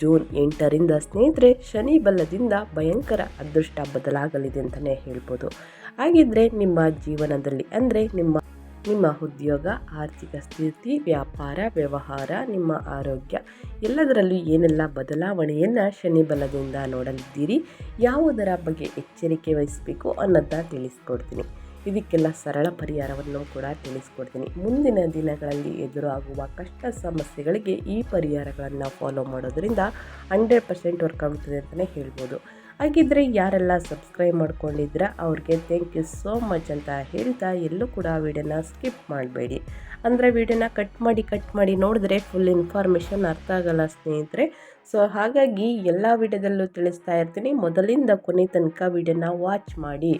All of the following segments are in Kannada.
ಜೂನ್ ಎಂಟರಿಂದ ಸ್ನೇಹಿತರೆ ಶನಿ ಬಲದಿಂದ ಭಯಂಕರ ಅದೃಷ್ಟ ಬದಲಾಗಲಿದೆ ಅಂತಲೇ ಹೇಳ್ಬೋದು. ಹಾಗಿದ್ರೆ ನಿಮ್ಮ ಜೀವನದಲ್ಲಿ ಅಂದರೆ ನಿಮ್ಮ ನಿಮ್ಮ ಉದ್ಯೋಗ, ಆರ್ಥಿಕ ಸ್ಥಿತಿ, ವ್ಯಾಪಾರ, ವ್ಯವಹಾರ, ನಿಮ್ಮ ಆರೋಗ್ಯ ಎಲ್ಲದರಲ್ಲೂ ಏನೆಲ್ಲ ಬದಲಾವಣೆಯನ್ನು ಶನಿ ಬಲದಿಂದ ನೋಡಲಿದ್ದೀರಿ, ಯಾವುದರ ಬಗ್ಗೆ ಎಚ್ಚರಿಕೆ ವಹಿಸಬೇಕು ಅನ್ನೋದನ್ನ ತಿಳಿಸ್ಕೊಡ್ತೀನಿ. ಇದಕ್ಕೆಲ್ಲ ಸರಳ ಪರಿಹಾರವನ್ನು ಕೂಡ ತಿಳಿಸ್ಕೊಡ್ತೀನಿ. ಮುಂದಿನ ದಿನಗಳಲ್ಲಿ ಎದುರಾಗುವ ಕಷ್ಟ ಸಮಸ್ಯೆಗಳಿಗೆ ಈ ಪರಿಹಾರಗಳನ್ನು ಫಾಲೋ ಮಾಡೋದ್ರಿಂದ ಹಂಡ್ರೆಡ್ ಪರ್ಸೆಂಟ್ ವರ್ಕ್ ಆಗುತ್ತದೆ ಅಂತಲೇ ಹೇಳ್ಬೋದು. ಹಾಗಿದ್ದರೆ ಯಾರೆಲ್ಲ ಸಬ್ಸ್ಕ್ರೈಬ್ ಮಾಡ್ಕೊಂಡಿದ್ರೆ ಅವ್ರಿಗೆ ಥ್ಯಾಂಕ್ ಯು ಸೋ ಮಚ್ ಅಂತ ಹೇಳ್ತಾ ಎಲ್ಲೂ ಕೂಡ ವಿಡಿಯೋನ ಸ್ಕಿಪ್ ಮಾಡಬೇಡಿ. ಅಂದರೆ ವಿಡಿಯೋನ ಕಟ್ ಮಾಡಿ ಕಟ್ ಮಾಡಿ ನೋಡಿದ್ರೆ ಫುಲ್ ಇನ್ಫಾರ್ಮೇಷನ್ ಅರ್ಥ ಆಗಲ್ಲ ಸ್ನೇಹಿತರೆ. ಸೊ ಹಾಗಾಗಿ ಎಲ್ಲ ವಿಡಿಯೋದಲ್ಲೂ ತಿಳಿಸ್ತಾ ಇರ್ತೀನಿ. ಮೊದಲಿಂದ ಕೊನೆ ತನಕ ವಿಡಿಯೋನ ವಾಚ್ ಮಾಡಿ.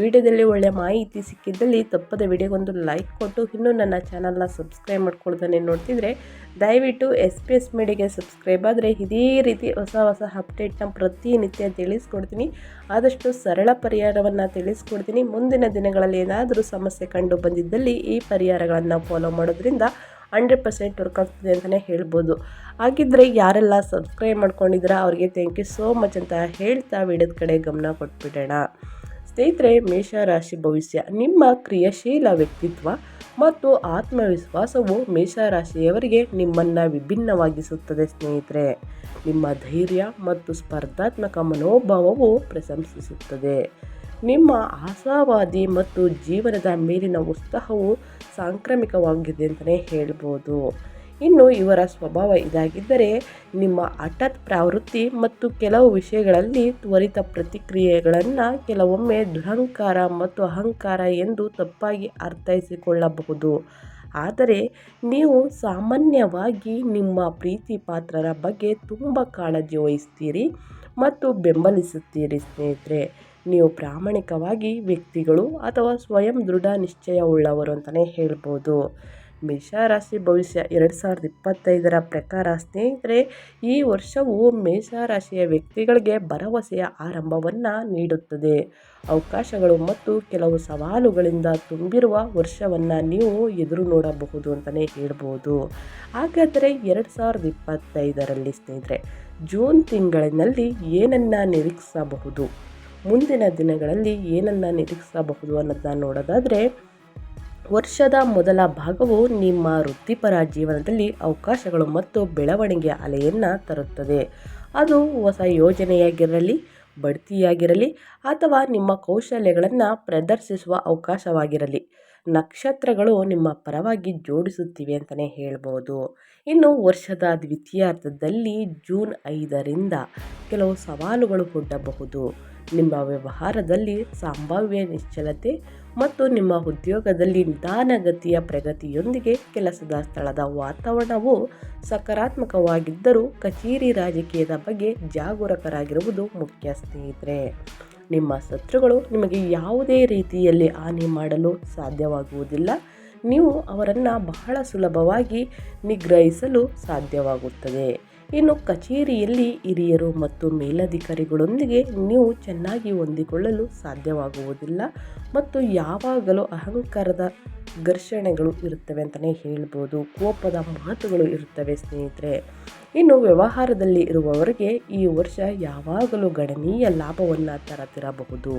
ವಿಡಿಯೋದಲ್ಲಿ ಒಳ್ಳೆಯ ಮಾಹಿತಿ ಸಿಕ್ಕಿದ್ದಲ್ಲಿ ತಪ್ಪದ ವಿಡಿಯೋಗೊಂದು ಲೈಕ್ ಕೊಟ್ಟು, ಇನ್ನೂ ನನ್ನ ಚಾನಲ್ನ ಸಬ್ಸ್ಕ್ರೈಬ್ ಮಾಡ್ಕೊಳ್ತಾನೆ ನೋಡ್ತಿದ್ರೆ, ದಯವಿಟ್ಟು ಎಸ್ ಪಿ ಎಸ್ ಮೀಡಿಯಾಗೆ ಸಬ್ಸ್ಕ್ರೈಬ್ ಆದರೆ ಇದೇ ರೀತಿ ಹೊಸ ಹೊಸ ಅಪ್ಡೇಟ್ನ ಪ್ರತಿನಿತ್ಯ ತಿಳಿಸ್ಕೊಡ್ತೀನಿ. ಆದಷ್ಟು ಸರಳ ಪರಿಹಾರವನ್ನು ತಿಳಿಸ್ಕೊಡ್ತೀನಿ. ಮುಂದಿನ ದಿನಗಳಲ್ಲಿ ಏನಾದರೂ ಸಮಸ್ಯೆ ಕಂಡು ಬಂದಿದ್ದಲ್ಲಿ ಈ ಪರಿಹಾರಗಳನ್ನು ಫಾಲೋ ಮಾಡೋದ್ರಿಂದ ಹಂಡ್ರೆಡ್ ಪರ್ಸೆಂಟ್ ವರ್ಕ್ ಆಗ್ತದೆ ಅಂತಲೇ ಹೇಳ್ಬೋದು. ಹಾಗಿದ್ರೆ ಯಾರೆಲ್ಲ ಸಬ್ಸ್ಕ್ರೈಬ್ ಮಾಡ್ಕೊಂಡಿದ್ದೀರಾ ಅವರಿಗೆ ಥ್ಯಾಂಕ್ ಯು ಸೋ ಮಚ್ ಅಂತ ಹೇಳ್ತಾ ವಿಡಿಯೋದ ಕಡೆ ಗಮನ ಕೊಟ್ಬಿಡೋಣ. ಸ್ನೇಹಿತರೆ ಮೇಷರಾಶಿ ಭವಿಷ್ಯ ನಿಮ್ಮ ಕ್ರಿಯಾಶೀಲ ವ್ಯಕ್ತಿತ್ವ ಮತ್ತು ಆತ್ಮವಿಶ್ವಾಸವು ಮೇಷರಾಶಿಯವರಿಗೆ ನಿಮ್ಮನ್ನು ವಿಭಿನ್ನವಾಗಿಸುತ್ತದೆ ಸ್ನೇಹಿತರೆ. ನಿಮ್ಮ ಧೈರ್ಯ ಮತ್ತು ಸ್ಪರ್ಧಾತ್ಮಕ ಮನೋಭಾವವು ಪ್ರಶಂಸಿಸುತ್ತದೆ. ನಿಮ್ಮ ಆಶಾವಾದಿ ಮತ್ತು ಜೀವನದ ಮೇಲಿನ ಉತ್ಸಾಹವು ಸಾಂಕ್ರಾಮಿಕವಾಗಿದೆ ಅಂತಲೇ ಹೇಳ್ಬೋದು. ಇನ್ನು ಇವರ ಸ್ವಭಾವ ಇದಾಗಿದ್ದರೆ ನಿಮ್ಮ ಹಠಾತ್ ಪ್ರವೃತ್ತಿ ಮತ್ತು ಕೆಲವು ವಿಷಯಗಳಲ್ಲಿ ತ್ವರಿತ ಪ್ರತಿಕ್ರಿಯೆಗಳನ್ನು ಕೆಲವೊಮ್ಮೆ ದುರಹಂಕಾರ ಮತ್ತು ಅಹಂಕಾರ ಎಂದು ತಪ್ಪಾಗಿ ಅರ್ಥೈಸಿಕೊಳ್ಳಬಹುದು. ಆದರೆ ನೀವು ಸಾಮಾನ್ಯವಾಗಿ ನಿಮ್ಮ ಪ್ರೀತಿ ಪಾತ್ರರ ಬಗ್ಗೆ ತುಂಬ ಕಾಳಜಿ ವಹಿಸ್ತೀರಿ ಮತ್ತು ಬೆಂಬಲಿಸುತ್ತೀರಿ ಸ್ನೇಹಿತರೆ. ನೀವು ಪ್ರಾಮಾಣಿಕವಾಗಿ ವ್ಯಕ್ತಿಗಳು ಅಥವಾ ಸ್ವಯಂ ದೃಢ ನಿಶ್ಚಯವುಳ್ಳವರು ಅಂತಲೇ ಹೇಳ್ಬೋದು. ಮೇಷರಾಶಿ ಭವಿಷ್ಯ ಎರಡು ಸಾವಿರದ ಇಪ್ಪತ್ತೈದರ ಪ್ರಕಾರ, ಸ್ನೇಹಿತರೆ, ಈ ವರ್ಷವು ಮೇಷರಾಶಿಯ ವ್ಯಕ್ತಿಗಳಿಗೆ ಭರವಸೆಯ ಆರಂಭವನ್ನು ನೀಡುತ್ತದೆ. ಅವಕಾಶಗಳು ಮತ್ತು ಕೆಲವು ಸವಾಲುಗಳಿಂದ ತುಂಬಿರುವ ವರ್ಷವನ್ನು ನೀವು ಎದುರು ನೋಡಬಹುದು ಅಂತಲೇ ಹೇಳ್ಬೋದು. ಹಾಗಾದರೆ ಎರಡು ಸಾವಿರದ ಇಪ್ಪತ್ತೈದರಲ್ಲಿ, ಸ್ನೇಹಿತರೆ, ಜೂನ್ ತಿಂಗಳಿನಲ್ಲಿ ಏನನ್ನು ನಿರೀಕ್ಷಿಸಬಹುದು? ಮುಂದಿನ ದಿನಗಳಲ್ಲಿ ಏನನ್ನು ನಿರೀಕ್ಷಿಸಬಹುದು ಅನ್ನೋದನ್ನ ನೋಡೋದಾದರೆ, ವರ್ಷದ ಮೊದಲ ಭಾಗವು ನಿಮ್ಮ ವೃತ್ತಿಪರ ಜೀವನದಲ್ಲಿ ಅವಕಾಶಗಳು ಮತ್ತು ಬೆಳವಣಿಗೆಯ ಅಲೆಯನ್ನು ತರುತ್ತದೆ. ಅದು ಹೊಸ ಯೋಜನೆಯಾಗಿರಲಿ, ಬಡ್ತಿಯಾಗಿರಲಿ, ಅಥವಾ ನಿಮ್ಮ ಕೌಶಲ್ಯಗಳನ್ನು ಪ್ರದರ್ಶಿಸುವ ಅವಕಾಶವಾಗಿರಲಿ. ನಕ್ಷತ್ರಗಳು ನಿಮ್ಮ ಪರವಾಗಿ ಜೋಡಿಸುತ್ತಿವೆ ಅಂತಲೇ ಹೇಳ್ಬೋದು. ಇನ್ನು ವರ್ಷದ ದ್ವಿತೀಯಾರ್ಧದಲ್ಲಿ ಜೂನ್ ಐದರಿಂದ ಕೆಲವು ಸವಾಲುಗಳು ಹುಟ್ಟಬಹುದು. ನಿಮ್ಮ ವ್ಯವಹಾರದಲ್ಲಿ ಸಂಭಾವ್ಯ ನಿಶ್ಚಲತೆ ಮತ್ತು ನಿಮ್ಮ ಉದ್ಯೋಗದಲ್ಲಿ ನಿಧಾನಗತಿಯ ಪ್ರಗತಿಯೊಂದಿಗೆ ಕೆಲಸದ ಸ್ಥಳದ ವಾತಾವರಣವು ಸಕಾರಾತ್ಮಕವಾಗಿದ್ದರೂ ಕಚೇರಿ ರಾಜಕೀಯದ ಬಗ್ಗೆ ಜಾಗರೂಕರಾಗಿರುವುದು ಮುಖ್ಯ ಸ್ನೇಹಿತರೆ. ನಿಮ್ಮ ಶತ್ರುಗಳು ನಿಮಗೆ ಯಾವುದೇ ರೀತಿಯಲ್ಲಿ ಹಾನಿ ಮಾಡಲು ಸಾಧ್ಯವಾಗುವುದಿಲ್ಲ. ನೀವು ಅವರನ್ನು ಬಹಳ ಸುಲಭವಾಗಿ ನಿಗ್ರಹಿಸಲು ಸಾಧ್ಯವಾಗುತ್ತದೆ. ಇನ್ನು ಕಚೇರಿಯಲ್ಲಿ ಹಿರಿಯರು ಮತ್ತು ಮೇಲಧಿಕಾರಿಗಳೊಂದಿಗೆ ನೀವು ಚೆನ್ನಾಗಿ ಹೊಂದಿಕೊಳ್ಳಲು ಸಾಧ್ಯವಾಗುವುದಿಲ್ಲ ಮತ್ತು ಯಾವಾಗಲೂ ಅಹಂಕಾರದ ಘರ್ಷಣೆಗಳು ಇರುತ್ತವೆ ಅಂತಲೇ ಹೇಳ್ಬೋದು, ಕೋಪದ ಮಾತುಗಳು ಇರುತ್ತವೆ ಸ್ನೇಹಿತರೆ. ಇನ್ನು ವ್ಯವಹಾರದಲ್ಲಿ ಇರುವವರಿಗೆ ಈ ವರ್ಷ ಯಾವಾಗಲೂ ಗಣನೀಯ ಲಾಭವನ್ನು ತರತಿರಬಹುದು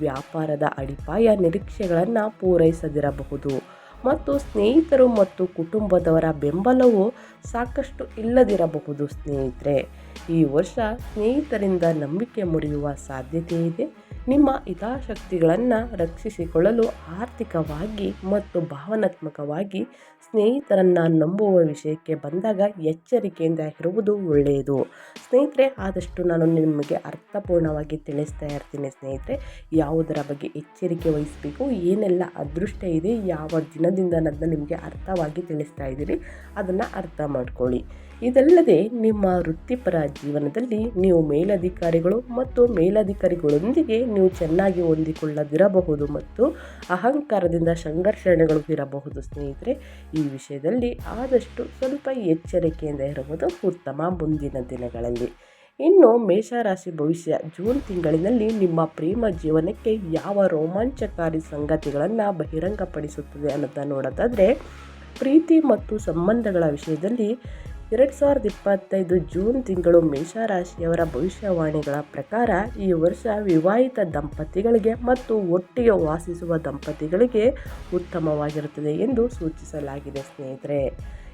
ವ್ಯಾಪಾರದ ಅಡಿಪಾಯ ನಿರೀಕ್ಷೆಗಳನ್ನು ಪೂರೈಸದಿರಬಹುದು. ಮತ್ತು ಸ್ನೇಹಿತರು ಮತ್ತು ಕುಟುಂಬದವರ ಬೆಂಬಲವು ಸಾಕಷ್ಟು ಇಲ್ಲದಿರಬಹುದು, ಸ್ನೇಹಿತರೆ. ಈ ವರ್ಷ ಸ್ನೇಹಿತರಿಂದ ನಂಬಿಕೆ ಮುರಿಯುವ ಸಾಧ್ಯತೆ ಇದೆ ನಿಮ್ಮ ಹಿತಾಸಕ್ತಿಗಳನ್ನು ರಕ್ಷಿಸಿಕೊಳ್ಳಲು ಆರ್ಥಿಕವಾಗಿ ಮತ್ತು ಭಾವನಾತ್ಮಕವಾಗಿ ಸ್ನೇಹಿತರನ್ನು ನಂಬುವ ವಿಷಯಕ್ಕೆ ಬಂದಾಗ ಎಚ್ಚರಿಕೆಯಿಂದ ಇರುವುದು ಒಳ್ಳೆಯದು. ಸ್ನೇಹಿತರೆ, ಆದಷ್ಟು ನಾನು ನಿಮಗೆ ಅರ್ಥಪೂರ್ಣವಾಗಿ ತಿಳಿಸ್ತಾ ಇರ್ತೀನಿ ಸ್ನೇಹಿತರೆ. ಯಾವುದರ ಬಗ್ಗೆ ಎಚ್ಚರಿಕೆ ವಹಿಸಬೇಕು, ಏನೆಲ್ಲ ಅದೃಷ್ಟ ಇದೆ, ಯಾವ ದಿನದಿಂದ ಅನ್ನೋದನ್ನ ನಿಮಗೆ ಅರ್ಥವಾಗಿ ತಿಳಿಸ್ತಾ ಇದ್ದೀರಿ, ಅದನ್ನು ಅರ್ಥ ಮಾಡ್ಕೊಳ್ಳಿ. ಇದಲ್ಲದೆ ನಿಮ್ಮ ವೃತ್ತಿಪರ ಜೀವನದಲ್ಲಿ ನೀವು ಮೇಲಧಿಕಾರಿಗಳು ಮತ್ತು ಮೇಲಧಿಕಾರಿಗಳೊಂದಿಗೆ ನೀವು ಚೆನ್ನಾಗಿ ಹೊಂದಿಕೊಳ್ಳದಿರಬಹುದು ಮತ್ತು ಅಹಂಕಾರದಿಂದ ಸಂಘರ್ಷಣೆಗಳು ಇರಬಹುದು ಸ್ನೇಹಿತರೆ. ಈ ವಿಷಯದಲ್ಲಿ ಆದಷ್ಟು ಸ್ವಲ್ಪ ಎಚ್ಚರಿಕೆಯಿಂದ ಇರುವುದು ಉತ್ತಮ ಮುಂದಿನ ದಿನಗಳಲ್ಲಿ. ಇನ್ನು ಮೇಷರಾಶಿ ಭವಿಷ್ಯ ಜೂನ್ ತಿಂಗಳಿನಲ್ಲಿ ನಿಮ್ಮ ಪ್ರೇಮ ಜೀವನಕ್ಕೆ ಯಾವ ರೋಮಾಂಚಕಾರಿ ಸಂಗತಿಗಳನ್ನು ಬಹಿರಂಗಪಡಿಸುತ್ತದೆ ಅನ್ನೋದನ್ನು ನೋಡೋದಾದರೆ, ಪ್ರೀತಿ ಮತ್ತು ಸಂಬಂಧಗಳ ವಿಷಯದಲ್ಲಿ ಎರಡು ಸಾವಿರದ ಇಪ್ಪತ್ತೈದು ಜೂನ್ ತಿಂಗಳು ಮೇಷರಾಶಿಯವರ ಭವಿಷ್ಯವಾಣಿಗಳ ಪ್ರಕಾರ ಈ ವರ್ಷ ವಿವಾಹಿತ ದಂಪತಿಗಳಿಗೆ ಮತ್ತು ಒಟ್ಟಿಗೆ ವಾಸಿಸುವ ದಂಪತಿಗಳಿಗೆ ಉತ್ತಮವಾಗಿರುತ್ತದೆ ಎಂದು ಸೂಚಿಸಲಾಗಿದೆ ಸ್ನೇಹಿತರೆ.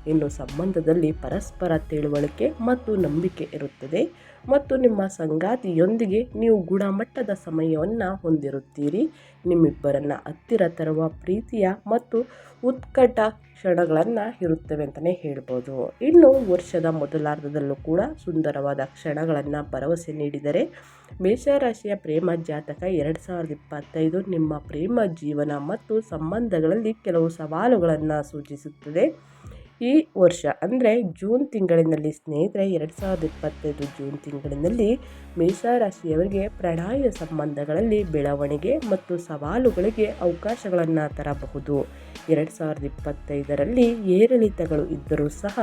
ಇನ್ನು ಸಂಬಂಧದಲ್ಲಿ ಪರಸ್ಪರ ತಿಳುವಳಿಕೆ ಮತ್ತು ನಂಬಿಕೆ ಇರುತ್ತದೆ ಮತ್ತು ನಿಮ್ಮ ಸಂಗಾತಿಯೊಂದಿಗೆ ನೀವು ಗುಣಮಟ್ಟದ ಸಮಯವನ್ನು ಹೊಂದಿರುತ್ತೀರಿ. ನಿಮ್ಮಿಬ್ಬರನ್ನು ಹತ್ತಿರ ತರುವ ಪ್ರೀತಿಯ ಮತ್ತು ಉತ್ಕಟ ಕ್ಷಣಗಳನ್ನು ಇರುತ್ತವೆ ಅಂತಲೇ ಹೇಳ್ಬೋದು. ಇನ್ನು ವರ್ಷದ ಮೊದಲಾರ್ಧದಲ್ಲೂ ಕೂಡ ಸುಂದರವಾದ ಕ್ಷಣಗಳನ್ನು ಭರವಸೆ ನೀಡಿದರೆ ಮೇಷರಾಶಿಯ ಪ್ರೇಮ ಜಾತಕ ಎರಡು ಸಾವಿರದ ಇಪ್ಪತ್ತೈದು ನಿಮ್ಮ ಪ್ರೇಮ ಜೀವನ ಮತ್ತು ಸಂಬಂಧಗಳಲ್ಲಿ ಕೆಲವು ಸವಾಲುಗಳನ್ನು ಸೂಚಿಸುತ್ತದೆ. ಈ ವರ್ಷ, ಅಂದರೆ ಜೂನ್ ತಿಂಗಳಿನಲ್ಲಿ ಸ್ನೇಹಿತರೆ, ಎರಡು ಸಾವಿರದ ಇಪ್ಪತ್ತೈದು ಜೂನ್ ತಿಂಗಳಿನಲ್ಲಿ ಮೇಷರಾಶಿಯವರಿಗೆ ಪ್ರಣಾಯ ಸಂಬಂಧಗಳಲ್ಲಿ ಬೆಳವಣಿಗೆ ಮತ್ತು ಸವಾಲುಗಳಿಗೆ ಅವಕಾಶಗಳನ್ನು ತರಬಹುದು. ಎರಡು ಸಾವಿರದ ಇಪ್ಪತ್ತೈದರಲ್ಲಿ ಏರಿಳಿತಗಳು ಇದ್ದರೂ ಸಹ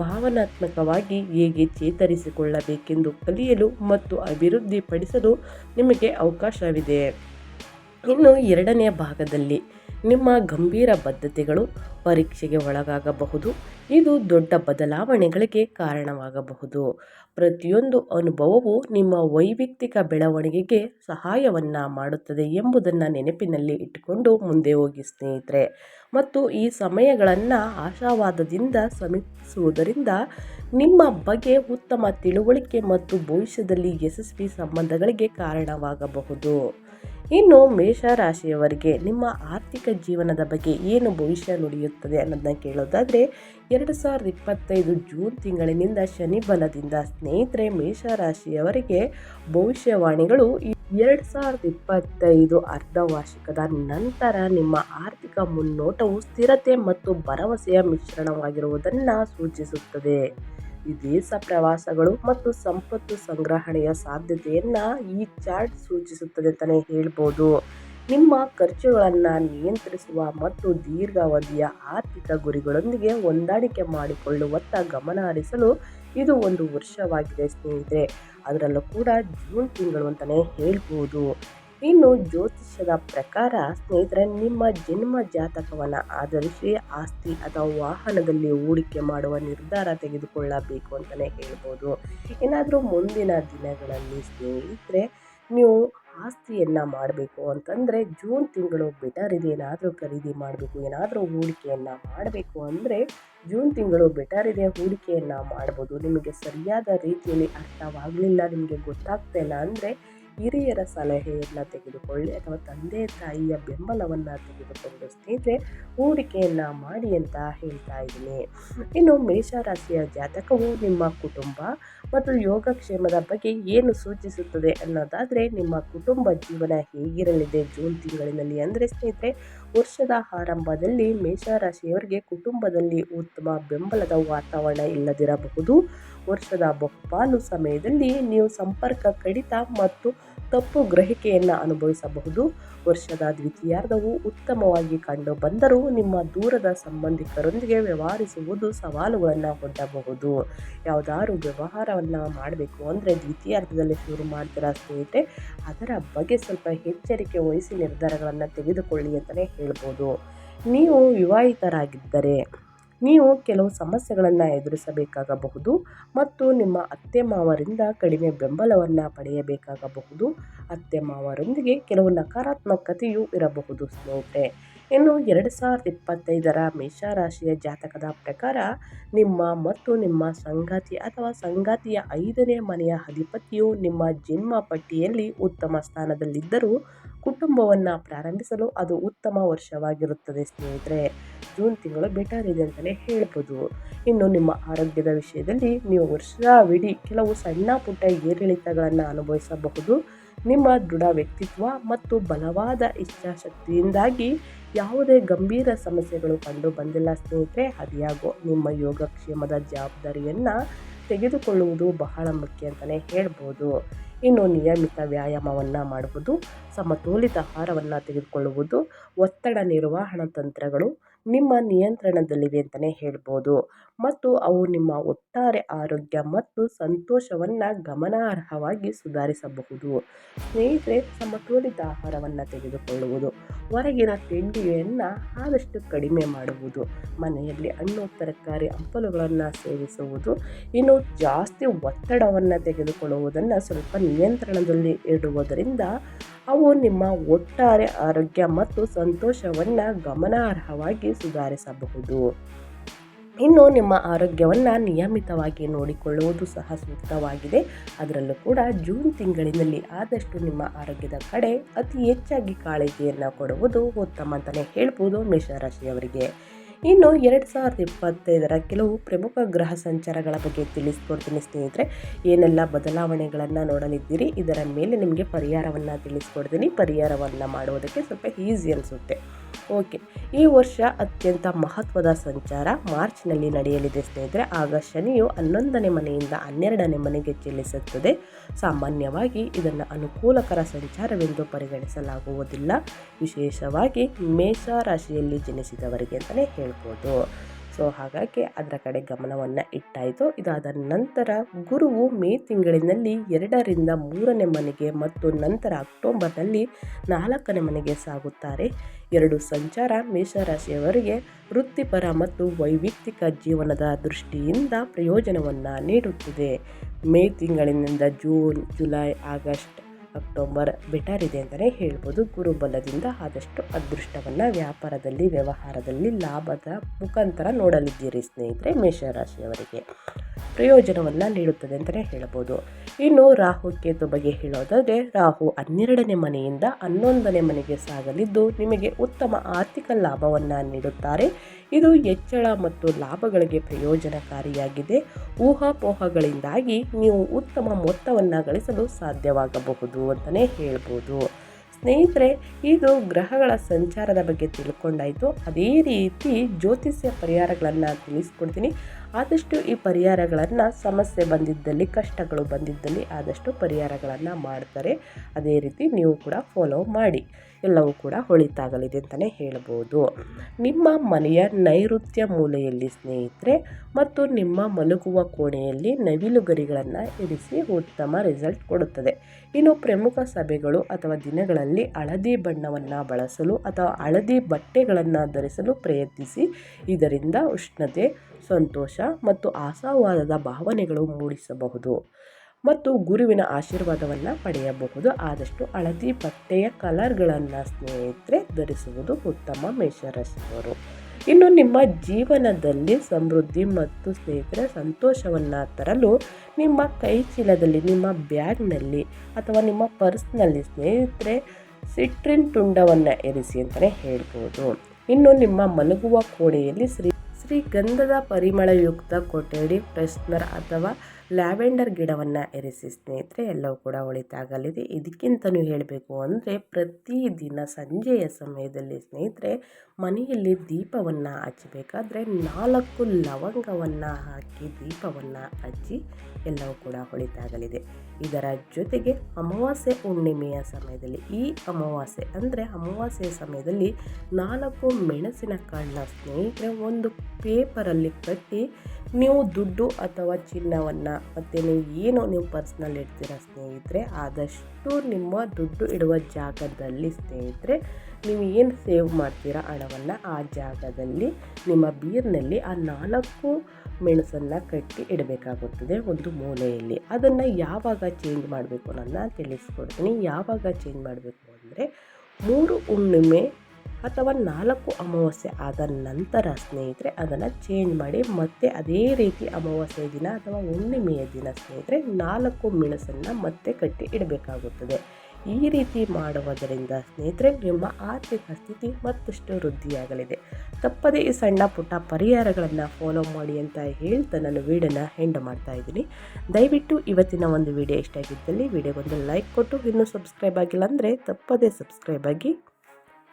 ಭಾವನಾತ್ಮಕವಾಗಿ ಹೇಗೆ ಚೇತರಿಸಿಕೊಳ್ಳಬೇಕೆಂದು ಕಲಿಯಲು ಮತ್ತು ಅಭಿವೃದ್ಧಿಪಡಿಸಲು ನಿಮಗೆ ಅವಕಾಶವಿದೆ. ಇನ್ನು ಎರಡನೆಯ ಭಾಗದಲ್ಲಿ ನಿಮ್ಮ ಗಂಭೀರ ಬದ್ಧತೆಗಳು ಪರೀಕ್ಷೆಗೆ ಒಳಗಾಗಬಹುದು. ಇದು ದೊಡ್ಡ ಬದಲಾವಣೆಗಳಿಗೆ ಕಾರಣವಾಗಬಹುದು. ಪ್ರತಿಯೊಂದು ಅನುಭವವು ನಿಮ್ಮ ವೈಯಕ್ತಿಕ ಬೆಳವಣಿಗೆಗೆ ಸಹಾಯವನ್ನು ಮಾಡುತ್ತದೆ ಎಂಬುದನ್ನು ನೆನಪಿನಲ್ಲಿ ಇಟ್ಟುಕೊಂಡು ಮುಂದೆ ಹೋಗಿ ಸ್ನೇಹಿತರೆ. ಮತ್ತು ಈ ಸಮಯಗಳನ್ನು ಆಶಾವಾದದಿಂದ ಸಮೀಪಿಸುವುದರಿಂದ ನಿಮ್ಮ ಬಗ್ಗೆ ಉತ್ತಮ ತಿಳುವಳಿಕೆ ಮತ್ತು ಭವಿಷ್ಯದಲ್ಲಿ ಯಶಸ್ವಿ ಸಂಬಂಧಗಳಿಗೆ ಕಾರಣವಾಗಬಹುದು. ಇನ್ನು ಮೇಷರಾಶಿಯವರಿಗೆ ನಿಮ್ಮ ಆರ್ಥಿಕ ಜೀವನದ ಬಗ್ಗೆ ಏನು ಭವಿಷ್ಯ ನುಡಿಯುತ್ತದೆ ಅನ್ನೋದನ್ನ ಕೇಳೋದಾದರೆ, ಎರಡು ಸಾವಿರದ ಇಪ್ಪತ್ತೈದು ಜೂನ್ ತಿಂಗಳಿನಿಂದ ಶನಿ ಬಲದಿಂದ ಸ್ನೇಹಿತರೆ ಮೇಷರಾಶಿಯವರಿಗೆ ಭವಿಷ್ಯವಾಣಿಗಳು ಎರಡು ಸಾವಿರದ ಇಪ್ಪತ್ತೈದು ಅರ್ಧವಾರ್ಷಿಕದ ನಂತರ ನಿಮ್ಮ ಆರ್ಥಿಕ ಮುನ್ನೋಟವು ಸ್ಥಿರತೆ ಮತ್ತು ಭರವಸೆಯ ಮಿಶ್ರಣವಾಗಿರುವುದನ್ನು ಸೂಚಿಸುತ್ತದೆ. ವಿದೇಶ ಪ್ರವಾಸಗಳು ಮತ್ತು ಸಂಪತ್ತು ಸಂಗ್ರಹಣೆಯ ಸಾಧ್ಯತೆಯನ್ನ ಈ ಚಾರ್ಟ್ ಸೂಚಿಸುತ್ತದೆ ಅಂತಾನೆ ಹೇಳ್ಬೋದು. ನಿಮ್ಮ ಖರ್ಚುಗಳನ್ನು ನಿಯಂತ್ರಿಸುವ ಮತ್ತು ದೀರ್ಘಾವಧಿಯ ಆರ್ಥಿಕ ಗುರಿಗಳೊಂದಿಗೆ ಹೊಂದಾಣಿಕೆ ಮಾಡಿಕೊಳ್ಳುವತ್ತ ಗಮನ ಹರಿಸಲು ಇದು ಒಂದು ವರ್ಷವಾಗಿದೆ ಸ್ನೇಹಿತರೆ. ಅದರಲ್ಲೂ ಕೂಡ ಜೂನ್ ತಿಂಗಳು ಅಂತಲೇ ಹೇಳ್ಬೋದು. ಇನ್ನು ಜ್ಯೋತಿಷ್ಯದ ಪ್ರಕಾರ ಸ್ನೇಹಿತರೆ, ನಿಮ್ಮ ಜನ್ಮ ಜಾತಕವನ್ನು ಆಧರಿಸಿ ಆಸ್ತಿ ಅಥವಾ ವಾಹನದಲ್ಲಿ ಹೂಡಿಕೆ ಮಾಡುವ ನಿರ್ಧಾರ ತೆಗೆದುಕೊಳ್ಳಬೇಕು ಅಂತಲೇ ಹೇಳ್ಬೋದು. ಏನಾದರೂ ಮುಂದಿನ ದಿನಗಳಲ್ಲಿ ಸ್ನೇಹಿತರೆ, ನೀವು ಆಸ್ತಿಯನ್ನು ಮಾಡಬೇಕು ಅಂತಂದರೆ ಜೂನ್ ತಿಂಗಳು ಬೆಟರ್ ಇದೆ ಏನಾದರೂ ಖರೀದಿ ಮಾಡಬೇಕು, ಏನಾದರೂ ಹೂಡಿಕೆಯನ್ನು ಮಾಡಬೇಕು ಅಂದರೆ ಜೂನ್ ತಿಂಗಳು ಬೆಟರ್ ಇದೆ ಹೂಡಿಕೆಯನ್ನು ಮಾಡ್ಬೋದು. ನಿಮಗೆ ಸರಿಯಾದ ರೀತಿಯಲ್ಲಿ ಅರ್ಥವಾಗಲಿಲ್ಲ, ನಿಮಗೆ ಗೊತ್ತಾಗ್ತಾ ಇಲ್ಲ ಅಂದರೆ ಹಿರಿಯರ ಸಲಹೆಯನ್ನು ತೆಗೆದುಕೊಳ್ಳಿ ಅಥವಾ ತಂದೆ ತಾಯಿಯ ಬೆಂಬಲವನ್ನು ತೆಗೆದುಕೊಂಡು ಸ್ನೇಹಿತರೆ, ಹೂಡಿಕೆಯನ್ನು ಮಾಡಿ ಅಂತ ಹೇಳ್ತಾ ಇದ್ದೀನಿ. ಇನ್ನು ಮೇಷರಾಶಿಯ ಜಾತಕವು ನಿಮ್ಮ ಕುಟುಂಬ ಮತ್ತು ಯೋಗಕ್ಷೇಮದ ಬಗ್ಗೆ ಏನು ಸೂಚಿಸುತ್ತದೆ ಅನ್ನೋದಾದರೆ, ನಿಮ್ಮ ಕುಟುಂಬ ಜೀವನ ಹೇಗಿರಲಿದೆ ಜೂನ್ ತಿಂಗಳಿನಲ್ಲಿ ಅಂದರೆ ಸ್ನೇಹಿತರೆ, ವರ್ಷದ ಆರಂಭದಲ್ಲಿ ಮೇಷರಾಶಿಯವರಿಗೆ ಕುಟುಂಬದಲ್ಲಿ ಉತ್ತಮ ಬೆಂಬಲದ ವಾತಾವರಣ ಇಲ್ಲದಿರಬಹುದು. ವರ್ಷದ ಬಹುಪಾಲು ಸಮಯದಲ್ಲಿ ನೀವು ಸಂಪರ್ಕ ಕಡಿತ ಮತ್ತು ತಪ್ಪು ಗ್ರಹಿಕೆಯನ್ನು ಅನುಭವಿಸಬಹುದು. ವರ್ಷದ ದ್ವಿತೀಯಾರ್ಧವು ಉತ್ತಮವಾಗಿ ಕಂಡು ಬಂದರೂ ನಿಮ್ಮ ದೂರದ ಸಂಬಂಧಿಕರೊಂದಿಗೆ ವ್ಯವಹರಿಸುವುದು ಸವಾಲುಗಳನ್ನು ಹೊಡ್ಡಬಹುದು ಯಾವುದಾದ್ರು ವ್ಯವಹಾರವನ್ನು ಮಾಡಬೇಕು ಅಂದರೆ ದ್ವಿತೀಯಾರ್ಧದಲ್ಲಿ ಶುರು ಮಾಡ್ತೀರಾ ಸ್ನೇಹಿತರೆ, ಅದರ ಬಗ್ಗೆ ಸ್ವಲ್ಪ ಎಚ್ಚರಿಕೆ ವಹಿಸಿ ನಿರ್ಧಾರಗಳನ್ನು ತೆಗೆದುಕೊಳ್ಳಿ ಅಂತಲೇ ಹೇಳ್ಬೋದು. ನೀವು ವಿವಾಹಿತರಾಗಿದ್ದರೆ ನೀವು ಕೆಲವು ಸಮಸ್ಯೆಗಳನ್ನು ಎದುರಿಸಬೇಕಾಗಬಹುದು ಮತ್ತು ನಿಮ್ಮ ಅತ್ತೆ ಮಾವರಿಂದ ಕಡಿಮೆ ಬೆಂಬಲವನ್ನು ಪಡೆಯಬೇಕಾಗಬಹುದು. ಅತ್ತೆ ಮಾವರೊಂದಿಗೆ ಕೆಲವು ನಕಾರಾತ್ಮಕತೆಯೂ ಇರಬಹುದು ಸ್ನೇಹಿತರೆ. ಇನ್ನು ಎರಡು ಸಾವಿರದ ಇಪ್ಪತ್ತೈದರ ಮೇಷರಾಶಿಯ ಜಾತಕದ ಪ್ರಕಾರ ನಿಮ್ಮ ಮತ್ತು ನಿಮ್ಮ ಸಂಗಾತಿ ಅಥವಾ ಸಂಗಾತಿಯ ಐದನೇ ಮನೆಯ ಅಧಿಪತಿಯು ನಿಮ್ಮ ಜನ್ಮ ಪಟ್ಟಿಯಲ್ಲಿ ಉತ್ತಮ ಸ್ಥಾನದಲ್ಲಿದ್ದರೂ ಕುಟುಂಬವನ್ನು ಪ್ರಾರಂಭಿಸಲು ಅದು ಉತ್ತಮ ವರ್ಷವಾಗಿರುತ್ತದೆ ಸ್ನೇಹಿತರೆ. ಜೂನ್ ತಿಂಗಳು ಬೆಟರ್ ಇದೆ ಅಂತಲೇ ಹೇಳ್ಬೋದು. ಇನ್ನು ನಿಮ್ಮ ಆರೋಗ್ಯದ ವಿಷಯದಲ್ಲಿ ನೀವು ವರ್ಷವಿಡೀ ಕೆಲವು ಸಣ್ಣ ಪುಟ್ಟ ಏರಿಳಿತಗಳನ್ನು ಅನುಭವಿಸಬಹುದು. ನಿಮ್ಮ ದೃಢ ವ್ಯಕ್ತಿತ್ವ ಮತ್ತು ಬಲವಾದ ಇಚ್ಛಾಶಕ್ತಿಯಿಂದಾಗಿ ಯಾವುದೇ ಗಂಭೀರ ಸಮಸ್ಯೆಗಳು ಕಂಡು ಬಂದಿಲ್ಲ ಸ್ನೇಹಿತರೆ, ಅದ್ಯಾಗೋ ನಿಮ್ಮ ಯೋಗಕ್ಷೇಮದ ಜವಾಬ್ದಾರಿಯನ್ನು ತೆಗೆದುಕೊಳ್ಳುವುದು ಬಹಳ ಮುಖ್ಯ ಅಂತಲೇ ಹೇಳ್ಬೋದು. ಇನ್ನು ನಿಯಮಿತ ವ್ಯಾಯಾಮವನ್ನು ಮಾಡುವುದು, ಸಮತೋಲಿತ ಆಹಾರವನ್ನು ತೆಗೆದುಕೊಳ್ಳುವುದು, ಒತ್ತಡ ನಿರ್ವಹಣಾ ತಂತ್ರಗಳು ನಿಮ್ಮ ನಿಯಂತ್ರಣದಲ್ಲಿವೆ ಅಂತಲೇ ಹೇಳ್ಬೋದು. ಮತ್ತು ಅವು ನಿಮ್ಮ ಒಟ್ಟಾರೆ ಆರೋಗ್ಯ ಮತ್ತು ಸಂತೋಷವನ್ನು ಗಮನಾರ್ಹವಾಗಿ ಸುಧಾರಿಸಬಹುದು. ಸ್ನೇಹಿತರೆ, ಸಮತೋಲಿತ ಆಹಾರವನ್ನು ತೆಗೆದುಕೊಳ್ಳುವುದು ಹೊರಗಿನ ತಿಂಡಿಯನ್ನು ಆದಷ್ಟು ಕಡಿಮೆ ಮಾಡುವುದು, ಮನೆಯಲ್ಲಿ ಹಣ್ಣು ತರಕಾರಿ ಹಂಪಲುಗಳನ್ನು ಸೇವಿಸುವುದು, ಇನ್ನು ಜಾಸ್ತಿ ಒತ್ತಡವನ್ನು ತೆಗೆದುಕೊಳ್ಳುವುದನ್ನು ಸ್ವಲ್ಪ ನಿಯಂತ್ರಣದಲ್ಲಿ ಇಡುವುದರಿಂದ ಅವು ನಿಮ್ಮ ಒಟ್ಟಾರೆ ಆರೋಗ್ಯ ಮತ್ತು ಸಂತೋಷವನ್ನು ಗಮನಾರ್ಹವಾಗಿ ಸುಧಾರಿಸಬಹುದು. ಇನ್ನು ನಿಮ್ಮ ಆರೋಗ್ಯವನ್ನು ನಿಯಮಿತವಾಗಿ ನೋಡಿಕೊಳ್ಳುವುದು ಸಹ ಸೂಕ್ತವಾಗಿದೆ. ಅದರಲ್ಲೂ ಕೂಡ ಜೂನ್ ತಿಂಗಳಿನಲ್ಲಿ ಆದಷ್ಟು ನಿಮ್ಮ ಆರೋಗ್ಯದ ಕಡೆ ಅತಿ ಹೆಚ್ಚಾಗಿ ಕಾಳಜಿಯನ್ನು ಕೊಡುವುದು ಉತ್ತಮ ಅಂತಲೇ ಹೇಳ್ಬೋದು ಮೇಷರಾಶಿಯವರಿಗೆ. ಇನ್ನು ಎರಡು ಸಾವಿರದ ಇಪ್ಪತ್ತೈದರ ಕೆಲವು ಪ್ರಮುಖ ಗ್ರಹ ಸಂಚಾರಗಳ ಬಗ್ಗೆ ತಿಳಿಸ್ಕೊಡ್ತೀನಿ ಸ್ನೇಹಿತರೆ, ಏನೆಲ್ಲ ಬದಲಾವಣೆಗಳನ್ನು ನೋಡಲಿದ್ದೀರಿ, ಇದರ ಮೇಲೆ ನಿಮಗೆ ಪರಿಹಾರವನ್ನು ತಿಳಿಸ್ಕೊಡ್ತೀನಿ. ಪರಿಹಾರವನ್ನು ಮಾಡುವುದಕ್ಕೆ ಸ್ವಲ್ಪ ಈಸಿ ಅನಿಸುತ್ತೆ. ಓಕೆ. ಈ ವರ್ಷ ಅತ್ಯಂತ ಮಹತ್ವದ ಸಂಚಾರ ಮಾರ್ಚ್ನಲ್ಲಿ ನಡೆಯಲಿದೆ ಸ್ನೇಹಿತರೆ. ಆಗ ಶನಿಯು ಹನ್ನೊಂದನೇ ಮನೆಯಿಂದ ಹನ್ನೆರಡನೇ ಮನೆಗೆ ಚೆಲ್ಲಿಸುತ್ತದೆ ಸಾಮಾನ್ಯವಾಗಿ ಇದನ್ನು ಅನುಕೂಲಕರ ಸಂಚಾರವೆಂದು ಪರಿಗಣಿಸಲಾಗುವುದಿಲ್ಲ. ವಿಶೇಷವಾಗಿ ಮೇಷ ರಾಶಿಯಲ್ಲಿ ಜನಿಸಿದವರಿಗೆ ಅಂತಲೇ ಹೇಳ್ಬೋದು. ಸೊ, ಹಾಗಾಗಿ ಅದರ ಕಡೆ ಗಮನವನ್ನು ಇಟ್ಟಾಯಿತು. ಇದಾದ ನಂತರ ಗುರುವು ಮೇ ತಿಂಗಳಿನಲ್ಲಿ ಎರಡರಿಂದ ಮೂರನೇ ಮನೆಗೆ ಮತ್ತು ನಂತರ ಅಕ್ಟೋಬರ್ನಲ್ಲಿ ನಾಲ್ಕನೇ ಮನೆಗೆ ಸಾಗುತ್ತಾರೆ. ಎರಡು ಸಂಚಾರ ಮೇಷರಾಶಿಯವರಿಗೆ ವೃತ್ತಿಪರ ಮತ್ತು ವೈಯಕ್ತಿಕ ಜೀವನದ ದೃಷ್ಟಿಯಿಂದ ಪ್ರಯೋಜನವನ್ನು ನೀಡುತ್ತಿದೆ. ಮೇ ತಿಂಗಳಿನಿಂದ June, July, August October better ಇದೆ ಅಂತಲೇ ಹೇಳ್ಬೋದು ಗುರುಬಲದಿಂದ ಆದಷ್ಟು ಅದೃಷ್ಟವನ್ನು ವ್ಯಾಪಾರದಲ್ಲಿ, ವ್ಯವಹಾರದಲ್ಲಿ ಲಾಭದ ಮುಖಾಂತರ ನೋಡಲಿದ್ದೀರಿ ಸ್ನೇಹಿತರೆ ಮೇಷರಾಶಿಯವರಿಗೆ. ಪ್ರಯೋಜನವನ್ನು ನೀಡುತ್ತದೆ ಅಂತಲೇ ಹೇಳ್ಬೋದು. ಇನ್ನು ರಾಹು ಕೇತು ಬಗ್ಗೆ ಹೇಳೋದಾದರೆ, ರಾಹು ಹನ್ನೆರಡನೇ ಮನೆಯಿಂದ ಹನ್ನೊಂದನೇ ಮನೆಗೆ ಸಾಗಲಿದ್ದು ನಿಮಗೆ ಉತ್ತಮ ಆರ್ಥಿಕ ಲಾಭವನ್ನು ನೀಡುತ್ತಾರೆ. ಇದು ಹೆಚ್ಚಳ ಮತ್ತು ಲಾಭಗಳಿಗೆ ಪ್ರಯೋಜನಕಾರಿಯಾಗಿದೆ. ಊಹಾಪೋಹಗಳಿಂದಾಗಿ ನೀವು ಉತ್ತಮ ಮೊತ್ತವನ್ನು ಗಳಿಸಲು ಸಾಧ್ಯವಾಗಬಹುದು ಅಂತಲೇ ಹೇಳ್ಬೋದು. ಸ್ನೇಹಿತರೆ, ಇದು ಗ್ರಹಗಳ ಸಂಚಾರದ ಬಗ್ಗೆ ತಿಳ್ಕೊಂಡಾಯಿತು. ಅದೇ ರೀತಿ ಜ್ಯೋತಿಷ್ಯ ಪರಿಹಾರಗಳನ್ನು ತಿಳಿಸ್ಕೊಡ್ತೀನಿ. ಆದಷ್ಟು ಈ ಪರಿಹಾರಗಳನ್ನು ಸಮಸ್ಯೆ ಬಂದಿದ್ದಲ್ಲಿ, ಕಷ್ಟಗಳು ಬಂದಿದ್ದಲ್ಲಿ ಆದಷ್ಟು ಪರಿಹಾರಗಳನ್ನು ಮಾಡ್ತಾರೆ. ಅದೇ ರೀತಿ ನೀವು ಕೂಡ ಫಾಲೋ ಮಾಡಿ. ಎಲ್ಲವೂ ಕೂಡ ಹೊಳಿತಾಗಲಿದೆ ಅಂತಲೇ ಹೇಳ್ಬೋದು. ನಿಮ್ಮ ಮನೆಯ ನೈಋತ್ಯ ಮೂಲೆಯಲ್ಲಿ ಸ್ನೇಹಿತರೆ ಮತ್ತು ನಿಮ್ಮ ಮಲಗುವ ಕೋಣೆಯಲ್ಲಿ ನವಿಲುಗರಿಗಳನ್ನು ಇರಿಸಿ ಉತ್ತಮ ರಿಸಲ್ಟ್ ಕೊಡುತ್ತದೆ. ಇನ್ನು ಪ್ರಮುಖ ಸಭೆಗಳು ಅಥವಾ ದಿನಗಳಲ್ಲಿ ಹಳದಿ ಬಣ್ಣವನ್ನು ಬಳಸಲು ಅಥವಾ ಹಳದಿ ಬಟ್ಟೆಗಳನ್ನು ಧರಿಸಲು ಪ್ರಯತ್ನಿಸಿ. ಇದರಿಂದ ಉಷ್ಣತೆ, ಸಂತೋಷ ಮತ್ತು ಆಸಾವಾದದ ಭಾವನೆಗಳು ಮೂಡಿಸಬಹುದು. ಮತ್ತು ಗುರುವಿನ ಆಶೀರ್ವಾದವನ್ನು ಪಡೆಯಬಹುದು. ಆದಷ್ಟು ಹಳದಿ ಬಟ್ಟೆಯ ಕಲರ್ಗಳನ್ನು ಸ್ನೇಹಿತರೆ ಧರಿಸುವುದು ಉತ್ತಮ ಮೇಷರಾಶಿಯವರು. ಇನ್ನು ನಿಮ್ಮ ಜೀವನದಲ್ಲಿ ಸಮೃದ್ಧಿ ಮತ್ತು ಸ್ನೇಹಿತರ ಸಂತೋಷವನ್ನು ತರಲು ನಿಮ್ಮ ಕೈ ಚೀಲದಲ್ಲಿ, ನಿಮ್ಮ ಬ್ಯಾಗ್ನಲ್ಲಿ ಅಥವಾ ನಿಮ್ಮ ಪರ್ಸ್ನಲ್ಲಿ ಸ್ನೇಹಿತರೆ ಸಿಟ್ರಿನ್ ತುಂಡವನ್ನು ಇರಿಸಿ ಅಂತಲೇ ಹೇಳ್ಬೋದು. ಇನ್ನು ನಿಮ್ಮ ಮಲಗುವ ಕೋಣೆಯಲ್ಲಿ ಶ್ರೀ ಶ್ರೀಗಂಧದ ಪರಿಮಳಯುಕ್ತ ಕೊಠಡಿ ಫ್ರೆಶ್ನರ್ ಅಥವಾ ಲ್ಯಾವೆಂಡರ್ ಗಿಡವನ್ನು ಇರಿಸಿ ಸ್ನೇಹಿತರೆ, ಎಲ್ಲವೂ ಕೂಡ ಒಳಿತಾಗಲಿದೆ. ಇದಕ್ಕಿಂತಲೂ ಹೇಳಬೇಕು ಅಂದರೆ ಪ್ರತಿದಿನ ಸಂಜೆಯ ಸಮಯದಲ್ಲಿ ಸ್ನೇಹಿತರೆ, ಮನೆಯಲ್ಲಿ ದೀಪವನ್ನು ಹಚ್ಚಬೇಕಾದ್ರೆ ನಾಲ್ಕು ಲವಂಗವನ್ನು ಹಾಕಿ ದೀಪವನ್ನು ಹಚ್ಚಿ ಎಲ್ಲವೂ ಕೂಡ ಒಳಿತಾಗಲಿದೆ. ಇದರ ಜೊತೆಗೆ ಅಮಾವಾಸ್ಯೆ ಹುಣ್ಣಿಮೆಯ ಸಮಯದಲ್ಲಿ, ಈ ಅಮಾವಾಸ್ಯೆ ಅಂದರೆ ಅಮಾವಾಸ್ಯೆಯ ಸಮಯದಲ್ಲಿ ನಾಲ್ಕು ಮೆಣಸಿನ ಕಾಳನ್ನ ಸ್ನೇಹಿತರೆ ಒಂದು ಪೇಪರಲ್ಲಿ ಕಟ್ಟಿ, ನೀವು ದುಡ್ಡು ಅಥವಾ ಚಿನ್ನವನ್ನು ಮತ್ತು ನೀವು ಏನು ನೀವು ಪರ್ಸ್ನಲ್ಲಿ ಇಡ್ತೀರ ಸ್ನೇಹಿತರೆ, ಆದಷ್ಟು ನಿಮ್ಮ ದುಡ್ಡು ಇಡುವ ಜಾಗದಲ್ಲಿ ಸ್ನೇಹಿತರೆ, ನೀವು ಏನು ಸೇವ್ ಮಾಡ್ತೀರಾ ಹಣವನ್ನು ಆ ಜಾಗದಲ್ಲಿ, ನಿಮ್ಮ ಬೀರ್ನಲ್ಲಿ ಆ ನಾಲ್ಕು ಮೆಣಸನ್ನು ಕಟ್ಟಿ ಇಡಬೇಕಾಗುತ್ತದೆ ಒಂದು ಮೂಲೆಯಲ್ಲಿ. ಅದನ್ನು ಯಾವಾಗ ಚೇಂಜ್ ಮಾಡಬೇಕು ಅನ್ನೋದನ್ನ ತಿಳಿಸ್ಕೊಡ್ತೀನಿ. ಯಾವಾಗ ಚೇಂಜ್ ಮಾಡಬೇಕು ಅಂದರೆ ಮೂರು ಹುಣ್ಣಿಮೆ ಅಥವಾ ನಾಲ್ಕು ಅಮಾವಾಸ್ಯೆ ಆದ ನಂತರ ಸ್ನೇಹಿತರೆ, ಅದನ್ನು ಚೇಂಜ್ ಮಾಡಿ ಮತ್ತೆ ಅದೇ ರೀತಿ ಅಮಾವಾಸ್ಯೆ ದಿನ ಅಥವಾ ಹುಣ್ಣಿಮೆಯ ದಿನ ಸ್ನೇಹಿತರೆ, ನಾಲ್ಕು ಮೆಣಸನ್ನು ಮತ್ತೆ ಕಟ್ಟಿ ಇಡಬೇಕಾಗುತ್ತದೆ. ಈ ರೀತಿ ಮಾಡುವುದರಿಂದ ಸ್ನೇಹಿತರೆ, ನಿಮ್ಮ ಆರ್ಥಿಕ ಸ್ಥಿತಿ ಮತ್ತಷ್ಟು ವೃದ್ಧಿಯಾಗಲಿದೆ. ತಪ್ಪದೇ ಈ ಸಣ್ಣ ಪುಟ್ಟ ಪರಿಹಾರಗಳನ್ನು ಫಾಲೋ ಮಾಡಿ ಅಂತ ಹೇಳ್ತಾ ನಾನು ವೀಡಿಯೋನ ಹೆಂಡ್ ಮಾಡ್ತಾ ಇದ್ದೀನಿ. ದಯವಿಟ್ಟು ಇವತ್ತಿನ ಒಂದು ವಿಡಿಯೋ ಇಷ್ಟ ಆಗಿದ್ದಲ್ಲಿ, ವಿಡಿಯೋಗೊಂದು ಲೈಕ್ ಕೊಟ್ಟು, ಇನ್ನೂ ಸಬ್ಸ್ಕ್ರೈಬ್ ಆಗಿಲ್ಲ ಅಂದರೆ ತಪ್ಪದೇ ಸಬ್ಸ್ಕ್ರೈಬ್ ಆಗಿ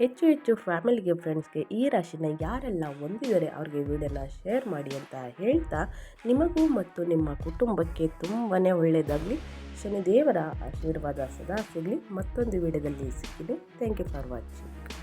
ಹೆಚ್ಚು ಹೆಚ್ಚು ಫ್ಯಾಮಿಲಿಗೆ ಫ್ರೆಂಡ್ಸ್ಗೆ ಈ ರಾಶಿನ ಯಾರೆಲ್ಲ ಹೊಂದಿದರೆ ಅವ್ರಿಗೆ ವಿಡಿಯೋನ ಶೇರ್ ಮಾಡಿ ಅಂತ ಹೇಳ್ತಾ ನಿಮಗೂ ಮತ್ತು ನಿಮ್ಮ ಕುಟುಂಬಕ್ಕೆ ತುಂಬಾ ಒಳ್ಳೆಯದಾಗಲಿ ಶನಿದೇವರ ಆಶೀರ್ವಾದ ಸದಾ ಸಿಗಲಿ. ಮತ್ತೊಂದು ವಿಡಿಯೋದಲ್ಲಿ ಸಿಗ್ತೀನಿ. Thank you for watching